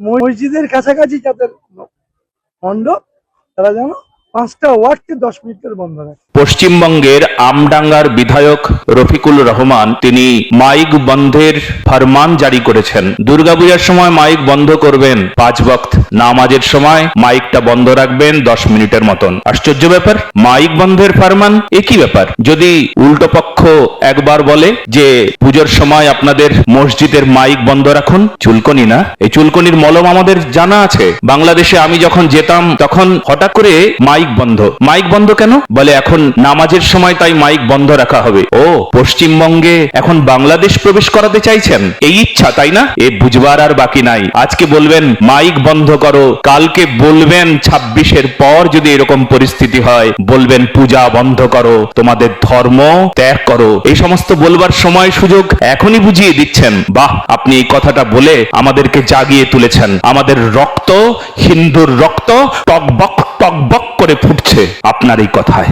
মসজিদের কাছাকাছি যাদের মণ্ডপ তারা যেন পশ্চিমবঙ্গের আমডাঙ্গার বিধায়ক রফিকুল রহমান, তিনি মাইক বন্ধের ফরমান জারি করেছেন। দুর্গাপূজার সময় মাইক বন্ধ করবেন পাঁচ বক্ত নামাজের সময় মাইকটা বন্ধ রাখবেন দশ মিনিটের মতন। আশ্চর্য ব্যাপার, মাইক বন্ধের ফরমান একই ব্যাপার। যদি উল্টো পক্ষ একবার বলে যে পুজোর সময় আপনাদের মসজিদের মাইক বন্ধ রাখুন, চুলকনি না? এই চুলকনির মলম আমাদের জানা আছে। বাংলাদেশে আমি যখন যেতাম, তখন হঠাৎ করে মাইক বন্ধ। মাইক বন্ধ কেন? বলে, এখন নামাজের সময় তাই মাইক বন্ধ রাখা হবে। ও, পশ্চিমবঙ্গে এখন বাংলাদেশ প্রবেশ করাতে চাইছেন? এই ইচ্ছা, তাই না? এ বুঝবার আর বাকি নাই। আজকে বলবেন, মাইক বন্ধ করো। কালকে বলবেন, ছাব্বিশের পর যদি এরকম পরিস্থিতি হয়, বলবেন, পূজা বন্ধ করো। তোমাদের ধর্ম ত্যাগ করো। এই সমস্ত বলবার সময় সুযোগ এখনই বুঝিয়ে দিচ্ছেন। বাহ, আপনি এই কথাটা বলে আমাদেরকে জাগিয়ে তুলেছেন। আমাদের রক্ত, হিন্দুর রক্ত, টকবক টকবক করে ফুটছে আপনার এই কথায়।